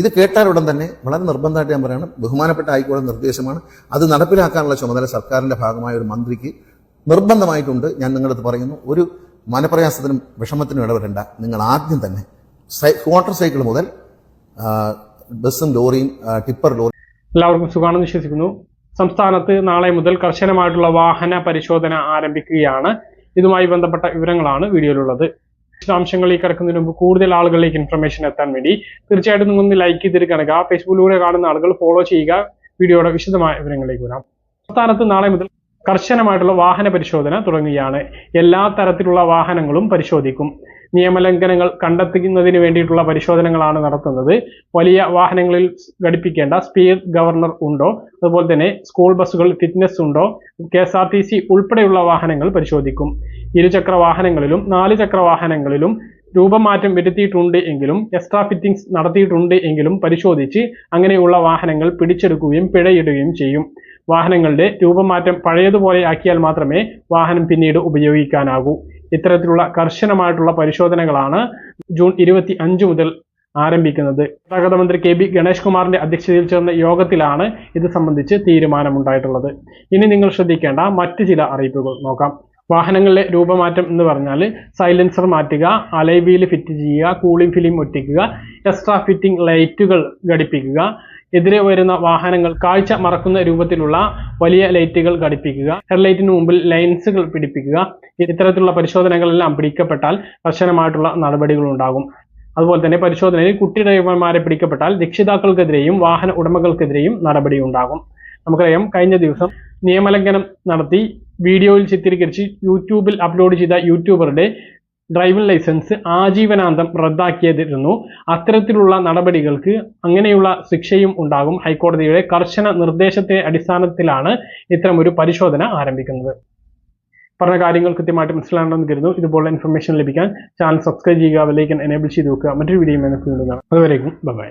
ഇത് കേട്ടാൽ ഉടൻ തന്നെ വളരെ നിർബന്ധമായിട്ട് ഞാൻ പറയണം ബഹുമാനപ്പെട്ട ഹൈക്കോടതി നിർദ്ദേശമാണ്. അത് നടപ്പിലാക്കാനുള്ള ചുമതല സർക്കാരിന്റെ ഭാഗമായ ഒരു മന്ത്രിക്ക് നിർബന്ധമായിട്ടുണ്ട്. ഞാൻ നിങ്ങളടുത്ത് പറയുന്നു ഒരു മനപ്രയാസത്തിനും വിഷമത്തിനും ഇടപെടേണ്ട. നിങ്ങൾ ആദ്യം തന്നെ മോട്ടോർ സൈക്കിൾ മുതൽ ബസ്സും ലോറിയും ടിപ്പർ ലോറി എല്ലാവർക്കും സുഖമാണെന്ന് വിശ്വസിക്കുന്നു. സംസ്ഥാനത്ത് നാളെ മുതൽ കർശനമായിട്ടുള്ള വാഹന പരിശോധന ആരംഭിക്കുകയാണ്. ഇതുമായി ബന്ധപ്പെട്ട വിവരങ്ങളാണ് വീഡിയോയിലുള്ളത്. വിശദാംശങ്ങളിലേക്ക് കിടക്കുന്നതിന് മുമ്പ് കൂടുതൽ ആളുകളിലേക്ക് ഇൻഫർമേഷൻ എത്താൻ വേണ്ടി തീർച്ചയായിട്ടും നിങ്ങൾ ലൈക്ക് ചെയ്തിട്ട് കാണുക ഫേസ്ബുക്കിലൂടെ കാണുന്ന ആളുകൾ ഫോളോ ചെയ്യുക. വീഡിയോയുടെ വിശദമായ വിവരങ്ങളിലേക്ക് വരാം. സംസ്ഥാനത്ത് നാളെ മുതൽ കർശനമായിട്ടുള്ള വാഹന പരിശോധന തുടങ്ങുകയാണ്. എല്ലാ തരത്തിലുള്ള വാഹനങ്ങളും പരിശോധിക്കും. നിയമലംഘനങ്ങൾ കണ്ടെത്തുന്നതിന് വേണ്ടിയിട്ടുള്ള പരിശോധനകളാണ് നടത്തുന്നത്. വലിയ വാഹനങ്ങളിൽ ഘടിപ്പിക്കേണ്ട സ്പീഡ് ഗവർണർ ഉണ്ടോ? അതുപോലെ തന്നെ സ്കൂൾ ബസ്സുകൾ ഫിറ്റ്നസ് ഉണ്ടോ? K S R T C ഉൾപ്പെടെയുള്ള വാഹനങ്ങൾ പരിശോധിക്കും. ഇരുചക്ര വാഹനങ്ങളിലും നാല് ചക്ര വാഹനങ്ങളിലും രൂപമാറ്റം വരുത്തിയിട്ടുണ്ട് എങ്കിലും എക്സ്ട്രാ ഫിറ്റിംഗ്സ് നടത്തിയിട്ടുണ്ട് എങ്കിലും പരിശോധിച്ച് അങ്ങനെയുള്ള വാഹനങ്ങൾ പിടിച്ചെടുക്കുകയും പിഴയിടുകയും ചെയ്യും. വാഹനങ്ങളുടെ രൂപമാറ്റം പഴയതുപോലെ ആക്കിയാൽ മാത്രമേ വാഹനം പിന്നീട് ഉപയോഗിക്കാനാകൂ. ഇത്തരത്തിലുള്ള കർശനമായിട്ടുള്ള പരിശോധനകളാണ് ജൂൺ ഇരുപത്തി അഞ്ച് മുതൽ ആരംഭിക്കുന്നത്. ഗതാഗത മന്ത്രി കെ ബി ഗണേഷ് കുമാറിന്റെ അധ്യക്ഷതയിൽ ചേർന്ന യോഗത്തിലാണ് ഇത് സംബന്ധിച്ച് തീരുമാനമുണ്ടായിട്ടുള്ളത്. ഇനി നിങ്ങൾ ശ്രദ്ധിക്കേണ്ട മറ്റ് ചില അറിയിപ്പുകൾ നോക്കാം. വാഹനങ്ങളിലെ രൂപമാറ്റം എന്ന് പറഞ്ഞാൽ സൈലൻസർ മാറ്റുക അലൈവീൽ ഫിറ്റ് ചെയ്യുക കൂളിംഗ് ഫിലിം ഒട്ടിക്കുക എക്സ്ട്രാ ഫിറ്റിംഗ് ലൈറ്റുകൾ ഘടിപ്പിക്കുക. എതിരെ വരുന്ന വാഹനങ്ങൾ കാഴ്ച മറക്കുന്ന രൂപത്തിലുള്ള വലിയ ലൈറ്റുകൾ ഘടിപ്പിക്കുക. ഹെഡ്ലൈറ്റിന് മുമ്പിൽ ലൈൻസുകൾ പിടിപ്പിക്കുക. ഇത്തരത്തിലുള്ള പരിശോധനകളെല്ലാം പിടിക്കപ്പെട്ടാൽ കർശനമായിട്ടുള്ള നടപടികൾ ഉണ്ടാകും. അതുപോലെ തന്നെ പരിശോധനയിൽ കുട്ടി ഡ്രൈവർമാരെ പിടിക്കപ്പെട്ടാൽ രക്ഷിതാക്കൾക്കെതിരെയും വാഹന ഉടമകൾക്കെതിരെയും നടപടി ഉണ്ടാകും. നമുക്കറിയാം കഴിഞ്ഞ ദിവസം നിയമലംഘനം നടത്തി വീഡിയോയിൽ ചിത്രീകരിച്ച് യൂട്യൂബിൽ അപ്ലോഡ് ചെയ്ത യൂട്യൂബറുടെ ഡ്രൈവിംഗ് ലൈസൻസ് ആജീവനാന്തം റദ്ദാക്കിയതിരുന്നു. അത്തരത്തിലുള്ള നടപടികൾക്ക് അങ്ങനെയുള്ള ശിക്ഷയും ഉണ്ടാകും. ഹൈക്കോടതിയുടെ കർശന നിർദ്ദേശത്തെ അടിസ്ഥാനത്തിലാണ് ഇത്തരമൊരു പരിശോധന ആരംഭിക്കുന്നത്. പറഞ്ഞ കാര്യങ്ങൾ കൃത്യമായിട്ട് മനസ്സിലാണെന്ന് കരുതുന്നു. ഇതുപോലുള്ള ഇൻഫർമേഷൻ ലഭിക്കാൻ ചാനൽ സബ്സ്ക്രൈബ് ചെയ്യുക ബെല്ലൈക്കൻ എനേബിൾ ചെയ്ത് വെക്കുക. മറ്റൊരു വീഡിയോ വീണ്ടും കാണാം. ബൈ